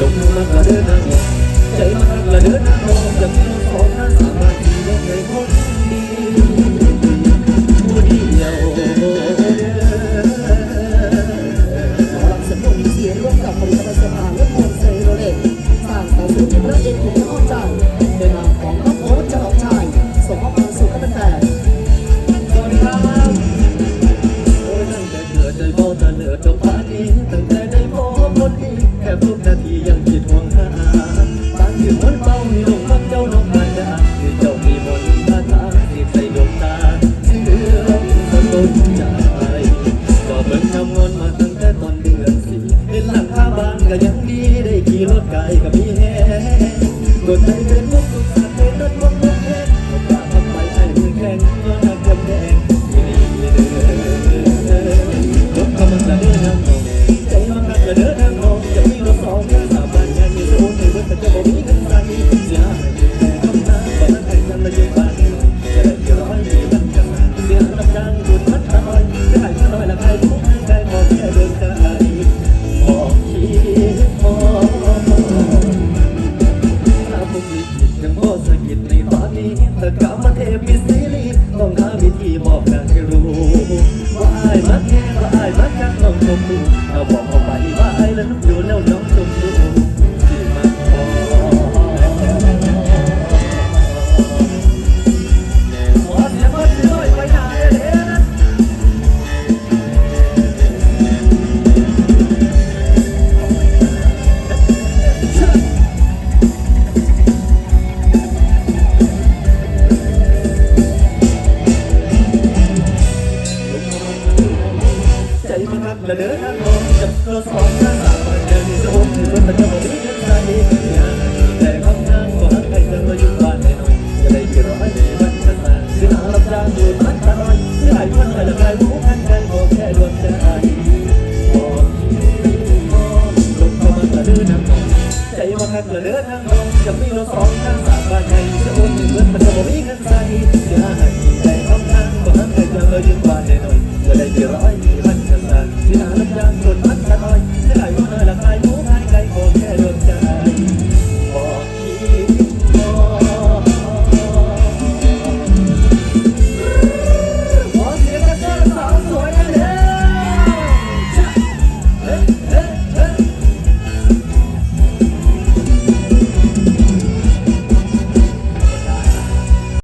ลงมากระเดินทางออกใจมากระเดินทางออจากที่เราสองนั้นสามารถที่จะให้คนดีผู้เดียวหมอลำเสริมเสียงร่วมกับผลิตภัณฑ์เสื้อผ้าและมวลเซโรเล็กสร้างสรรค์ศิลปินและเอ็นถูกเข้าใจในนามของน้องโอ๊ตฉลองชัยส่งมอบความสุขให้แฟนสวัสดีครับโอ้ยตั้งแต่เกิดใจบ่ตะเลิดจบป่านนี้ตั้งแต่ กนาทียังคิดหวงหาบางทีมันเบาให้ลงมักเจ้าน้องาจจะที่เจ้ามีมนต์คาถาที่ใส่ดวงตาเชื่อสะกดใจก็เบิ่งทำงอนมาตั้งแต่ตอนเดือนสี่เห็นหลังคาบ้านก็ยังดีได้ขี่รถไกลกับพี่ เทพมิสซีรีส์ต้องหาวิธีบอกนางให้รู้ว่าอายมักแค่ และเดินทางออกจากเธอสองข้างสามวันเดินที่สมที่มันจะบอกที่ฉันใจอยากแต่คำทางก็หักให้เธออยู่บ้านหน่อยจะได้กี่ร้อยกี่พันกันมาสินารับจ้างดูมันตาน้อยที่หายวันไปละกายรู้พันกันบอกแค่ดวงใจบอกลงเข้ามาและเดินทางกใจมันรักละเดินทางออกจะมีราสองข้างสามบ้านใหญ่จะอนเงินมันจะบอกมีเงินใส่อยากแต่คำทางก็หักให้เธออยู่บ้านหน่อยจะได้กี่ร้อย